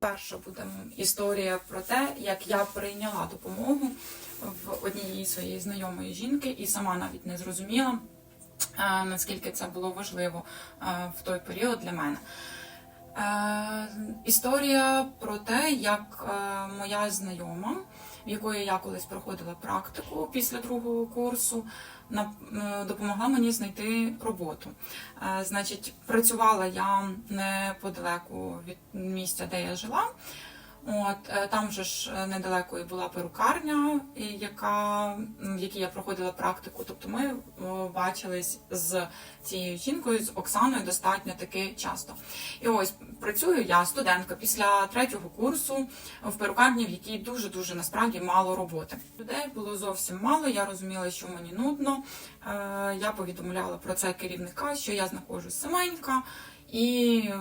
Перша буде історія про те, як я прийняла допомогу в однієї своєї знайомої жінки і сама навіть не зрозуміла, е, наскільки це було важливо е, в той період для мене. Е, Історія про те, як моя знайома, в якої я колись проходила практику після другого курсу, е, допомогла мені знайти роботу. Е, Значить, працювала я неподалеку від місця, де я жила. От е, там же ж е, недалеко і була перукарня, яка в якій я проходила практику. Тобто ми бачились з цією жінкою, з Оксаною, достатньо таки часто. І ось працюю я, студентка, після третього курсу в перукарні, в якій дуже дуже насправді мало роботи. Людей було зовсім мало. Я розуміла, що мені нудно. Е, Я повідомляла про це керівника, що я знаходжусь саменька. І е,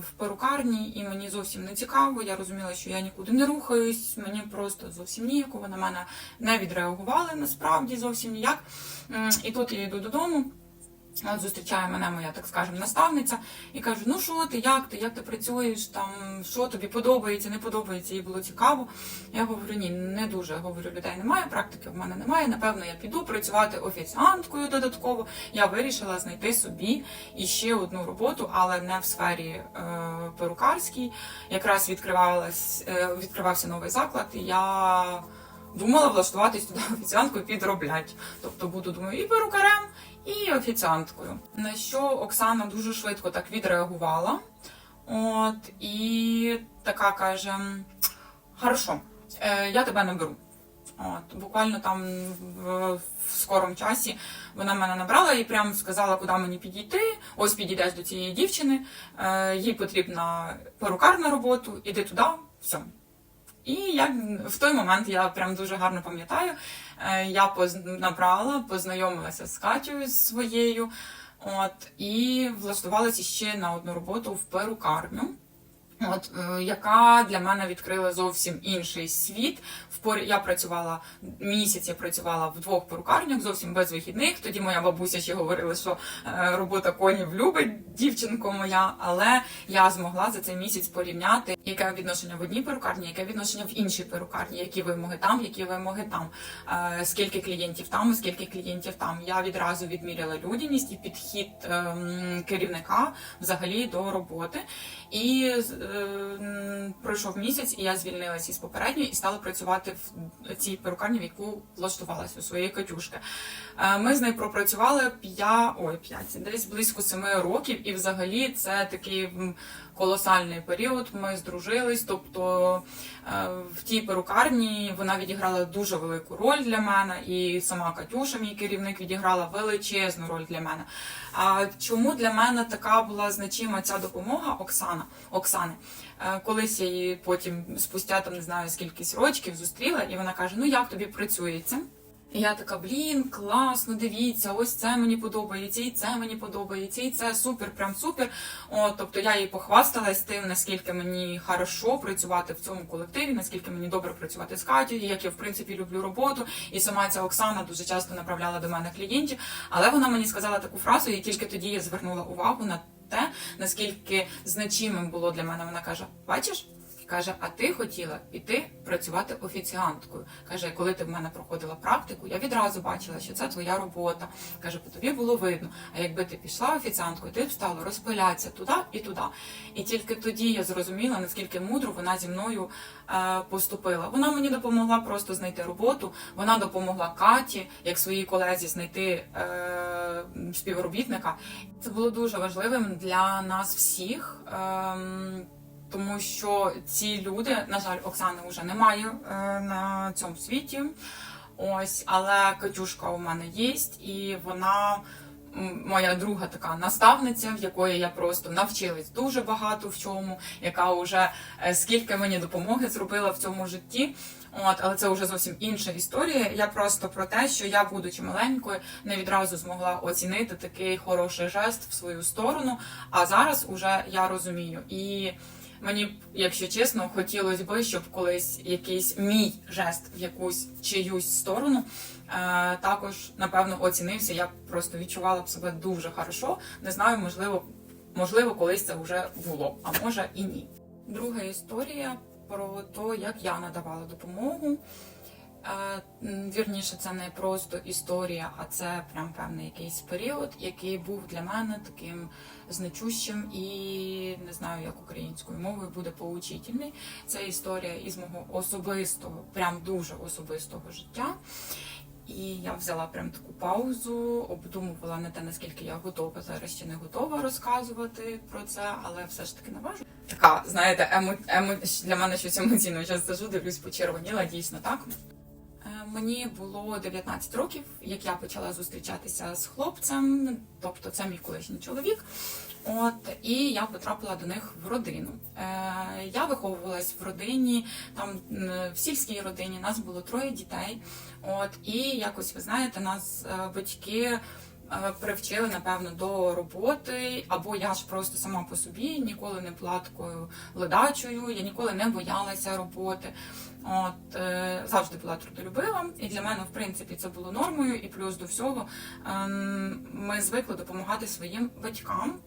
в перукарні, і мені зовсім не цікаво. Я розуміла, що я нікуди не рухаюсь, мені просто зовсім ніякого на мене не відреагували насправді зовсім ніяк. І тут я йду додому. Зустрічає мене моя, так скажемо, наставниця і каже: Ну що ти, як ти, як ти працюєш, там що тобі подобається, не подобається, їй було цікаво. Я говорю, ні, не дуже. Говорю, людей немає, практики в мене немає. Напевно, я піду працювати офіціанткою додатково. Я вирішила знайти собі іще одну роботу, але не в сфері е, перукарській. Якраз відкривалась, е, відкривався новий заклад, і я думала влаштуватись туди офіціанткою підроблять. Тобто буду думаю, і перукарем, і офіціанткою. На що Оксана дуже швидко так відреагувала. От, і така каже: Хорошо, е, я тебе наберу. От, буквально там в, в скорому часі вона мене набрала і прямо сказала, куди мені підійти. Ось підійдеш до цієї дівчини, е, їй потрібна перукарна роботу, іди туди, все. І я в той момент я прям дуже гарно пам'ятаю. е, Я поз... набрала, познайомилася з Катєю своєю, от і влаштувалася ще на одну роботу в перукарню. От, е, яка для мене відкрила зовсім інший світ. Я працювала місяць, я працювала в двох перукарнях, зовсім без вихідних. Тоді моя бабуся ще говорила, що е, робота конів любить дівчинко моя, але я змогла за цей місяць порівняти, яке відношення в одній перукарні, яке відношення в іншій перукарні, які вимоги там, які вимоги там, е, скільки клієнтів там, скільки клієнтів там. Я відразу відміряла людяність і підхід ем, керівника взагалі до роботи. І пройшов місяць, і я звільнилася із попередньої і стала працювати в цій перукарні, в яку влаштувалася у своєї Катюшки. Е, Ми з нею пропрацювали п'я... Ой, п'ять, десь близько семи років, і взагалі це такий колосальний період. Ми здружились. Тобто е, в тій перукарні вона відіграла дуже велику роль для мене, і сама Катюша, мій керівник, відіграла величезну роль для мене. А чому для мене така була значима ця допомога Оксана Оксани? Е, Колись я її потім спустя там не знаю скількись рочків зустріла, і вона каже: Ну як тобі працюється? І я така, блін, класно, дивіться, ось це мені подобається, і це мені подобається, і це супер, прям супер. От, тобто я їй похвасталась тим, наскільки мені хорошо працювати в цьому колективі, наскільки мені добре працювати з Катєю, як я в принципі люблю роботу. І сама ця Оксана дуже часто направляла до мене клієнтів. Але вона мені сказала таку фразу, і тільки тоді я звернула увагу на те, наскільки значимим було для мене. Вона каже: Бачиш? Каже, а ти хотіла піти працювати офіціанткою. Каже, коли ти в мене проходила практику, я відразу бачила, що це твоя робота. Каже, по тобі було видно. А якби ти пішла офіціанткою, ти б стала розпилятися туди і туди. І тільки тоді я зрозуміла, наскільки мудро вона зі мною е, поступила. Вона мені допомогла просто знайти роботу. Вона допомогла Каті, як своїй колезі, знайти е, співробітника. Це було дуже важливим для нас всіх. ем, тому що ці люди, на жаль, Оксани вже немає е, на цьому світі. Ось, але Катюшка у мене є, і вона моя друга така наставниця, в якої я просто навчилась дуже багато в чому, яка вже е, скільки мені допомоги зробила в цьому житті. От, але це вже зовсім інша історія. Я просто про те, що я, будучи маленькою, не відразу змогла оцінити такий хороший жест в свою сторону. А зараз уже я розумію. І Мені, якщо чесно, хотілося би, щоб колись якийсь мій жест в якусь чиюсь сторону е, також напевно оцінився. Я просто відчувала б себе дуже хорошо. Не знаю, можливо, можливо, колись це вже було, а може і ні. Друга історія про те, як я надавала допомогу. Е, Вірніше, це не просто історія, а це прям певний якийсь період, який був для мене таким значущим і не знаю, як українською мовою буде поучительний. Це історія із мого особистого, прям дуже особистого життя. І я взяла прям таку паузу, обдумувала не те, наскільки я готова зараз чи не готова розказувати про це, але все ж таки наважу. Така, знаєте, емо, емо, для мене щось емоційно. Сижу, дивлюсь, почервоніла, дійсно так. Мені було 19 років, як я почала зустрічатися з хлопцем, тобто це мій колишній чоловік. От і я потрапила до них в родину. Е, я виховувалась в родині, там в сільській родині нас було троє дітей. От і якось ви знаєте, нас е, батьки привчили напевно до роботи, або я ж просто сама по собі ніколи не була такою ледачою, я ніколи не боялася роботи. От е, завжди була трудолюбива, і для мене, в принципі, це було нормою. І плюс до всього ем, ми звикли допомагати своїм батькам.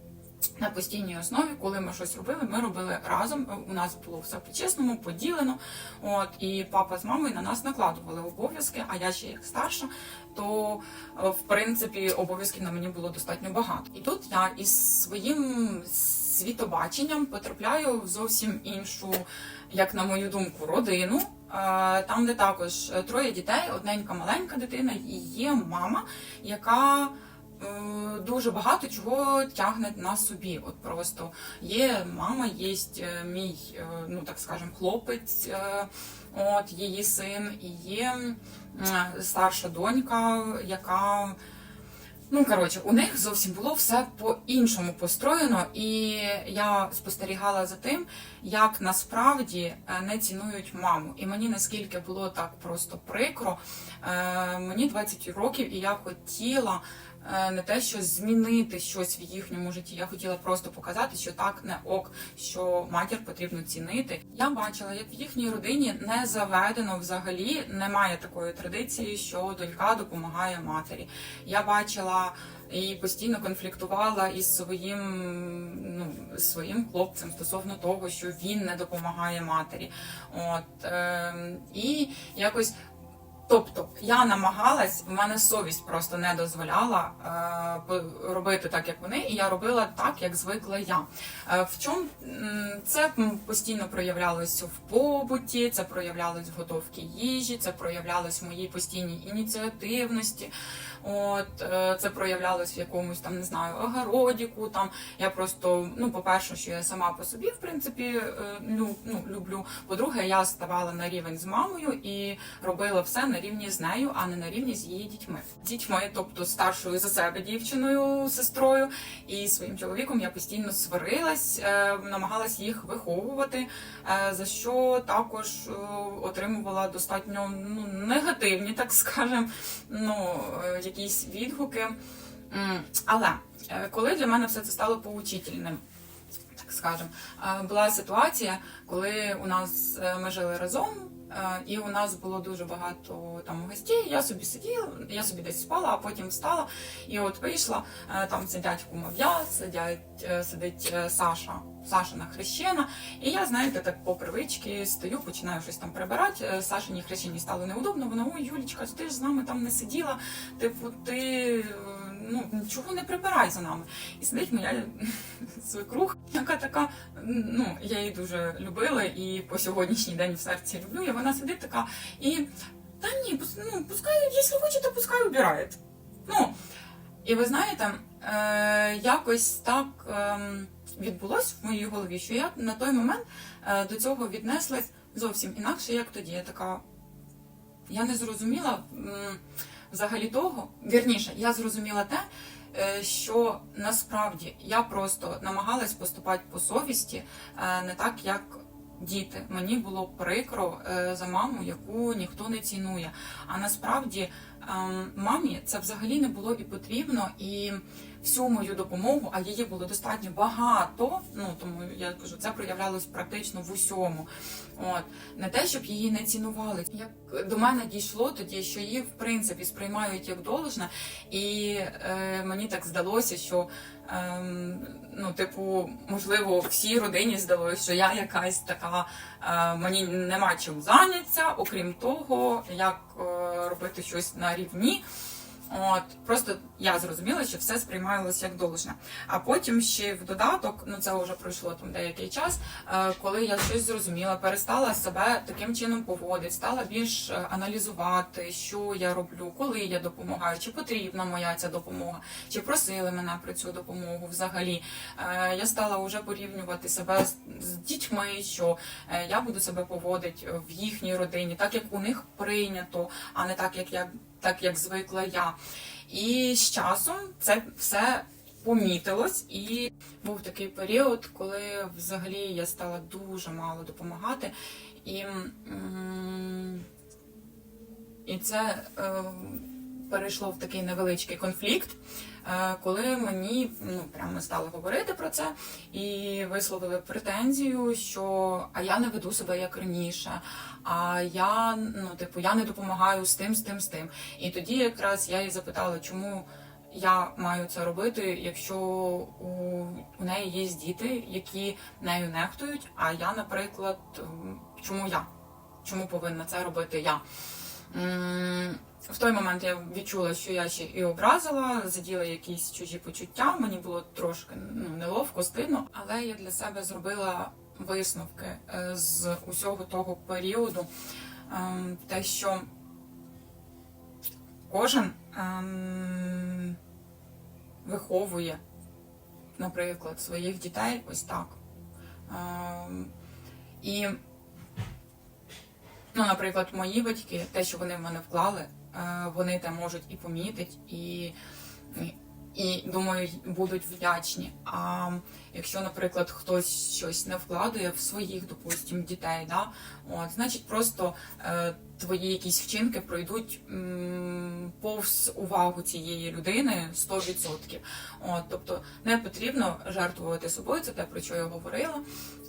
На постійній основі, коли ми щось робили, ми робили разом. У нас було все по-чесному, поділено. От і папа з мамою на нас накладували обов'язки. А я ще як старша, то е, в принципі обов'язків на мені було достатньо багато. І тут я із своїм світобаченням потрапляю в зовсім іншу, як на мою думку, родину. е, Там, де також троє дітей, одненька маленька дитина, і є мама, яка дуже багато чого тягне на собі. От просто є мама, є е, мій, е, ну так скажем, хлопець, е, от її син, і є е, старша донька, яка. Ну, коротше, у них зовсім було все по-іншому построєно, і я спостерігала за тим, як насправді е, не цінують маму. І мені наскільки було так просто прикро. Е, Мені 20 років, і я хотіла е, не те, що змінити щось в їхньому житті. Я хотіла просто показати, що так не ок, що матір потрібно цінити. Я бачила, як в їхній родині не заведено взагалі, немає такої традиції, що донька допомагає матері. Я бачила і постійно конфліктувала із своїм ну своїм хлопцем стосовно того, що він не допомагає матері. От е, і якось. Тобто я намагалась, в мене совість просто не дозволяла е, робити так, як вони, і я робила так, як звикла я. Е, в чому це постійно проявлялося в побуті, це проявлялось в готовці їжі, це проявлялось в моїй постійній ініціативності. От е, це проявлялось в якомусь там не знаю огородіку. Там я просто ну, по-перше, що я сама по собі в принципі е, ну, люблю. По-друге, я ставала на рівень з мамою і робила все на рівні з нею, а не на рівні з її дітьми. Дітьми, тобто старшою за себе дівчиною, сестрою і своїм чоловіком я постійно сварилась, е, намагалась їх виховувати, е, за що також е, отримувала достатньо ну, негативні, так скажем, ну, якісь відгуки. Але коли для мене все це стало поучительним, скажем, була ситуація, коли у нас е, ми жили разом. е, І у нас було дуже багато там гостей. Я собі сиділа, я собі десь спала, а потім встала. І от вийшла, е, там сидять кумов'я, сидять, сидить Саша, Сашина хрещена. І я, знаєте, так по привичці стою, починаю щось там прибирати. Сашиній хрещеній стало неудобно. Вона ой, Юлічка, ти ж з нами там не сиділа. Типу, ти ну нічого не прибирай за нами. І сидить моя свекрух, яка така, ну я її дуже любила і по сьогоднішній день в серці люблю. І вона сидить така і та ні, ну пускай, якщо хочете, пускай убирає. Ну і ви знаєте, е, якось так е, відбулось в моїй голові, що я на той момент е, до цього віднеслась зовсім інакше, як тоді. Я така. Я не зрозуміла взагалі того. Вірніше, я зрозуміла те, е, що насправді я просто намагалась поступати по совісті е, не так, як діти. Мені було прикро е, за маму, яку ніхто не цінує. А насправді ем, мамі це взагалі не було і потрібно. І всю мою допомогу, а її було достатньо багато. Ну тому я кажу, це проявлялось практично в усьому. От не те, щоб її не цінували. Як до мене дійшло тоді, що її в принципі сприймають як должне, і е, мені так здалося, що ем, ну, типу, можливо, всій родині здалося, що я якась така, е, мені нема чим зайнятися, окрім того, як е, робити щось на рівні. От просто я зрозуміла, що все сприймалося як должне. А потім ще в додаток, ну це вже пройшло там деякий час, е, коли я щось зрозуміла, перестала себе таким чином поводити, стала більш е, аналізувати, що я роблю, коли я допомагаю, чи потрібна моя ця допомога, чи просили мене про цю допомогу взагалі. Е, Я стала вже порівнювати себе з, дітьми, що я буду себе поводити в їхній родині, так як у них прийнято, а не так, як я так як звикла я. І з часом це все помітилось, і був такий період, коли взагалі я стала дуже мало допомагати. І, і це е, перейшло в такий невеличкий конфлікт, коли мені ну, прямо стали говорити про це і висловили претензію, що а я не веду себе як раніше, а я ну, типу, я не допомагаю з тим, з тим, з тим. І тоді якраз я її запитала, чому. Я маю це робити, якщо у, у неї є діти, які нею нехтують. А я, наприклад, чому я? Чому повинна це робити я? В той момент я відчула, що я ще і образила, заділа якісь чужі почуття. Мені було трошки ну, неловко, стидно, але я для себе зробила висновки е, з усього того періоду, Ем, те, що кожен ем, виховує, наприклад, своїх дітей ось так. Ем, і Ну, наприклад, мої батьки, те, що вони в мене вклали, вони те можуть і помітить, і, і, і думаю, будуть вдячні. А якщо, наприклад, хтось щось не вкладує в своїх, допустим, дітей, да, от, значить просто е, твої якісь вчинки пройдуть повз увагу цієї людини 100%. От, тобто не потрібно жертвувати собою, це те, про що я говорила.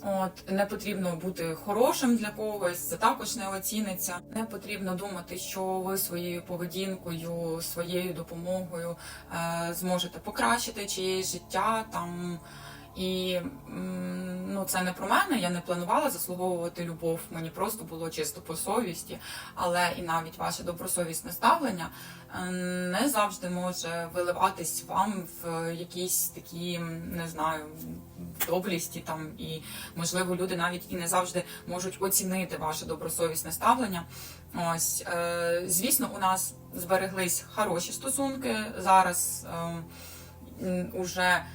От не потрібно бути хорошим для когось, це також не оціниться. Не потрібно думати, що ви своєю поведінкою, своєю допомогою е, зможете покращити чиєсь життя там. І ну це не про мене. Я не планувала заслуговувати любов. Мені просто було чисто по совісті. Але і навіть ваше добросовісне ставлення е, не завжди може виливатись вам в якісь такі, не знаю, доблісті там, і можливо люди навіть і не завжди можуть оцінити ваше добросовісне ставлення. Ось, е, звісно, у нас збереглись хороші стосунки зараз. Е, уже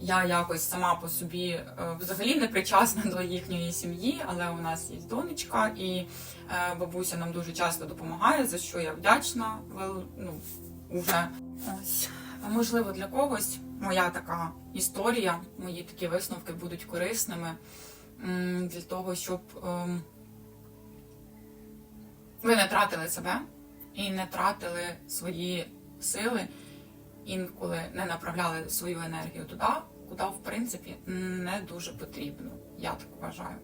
я якось сама по собі е, взагалі не причасна до їхньої сім'ї, але у нас є донечка, і е, бабуся нам дуже часто допомагає, за що я вдячна. Ну, уже ось. Можливо, для когось моя така історія, мої такі висновки будуть корисними для того, щоб ем, ви не тратили себе і не тратили свої сили інколи не направляли свою енергію туди, куди, в принципі, не дуже потрібно. Я так вважаю.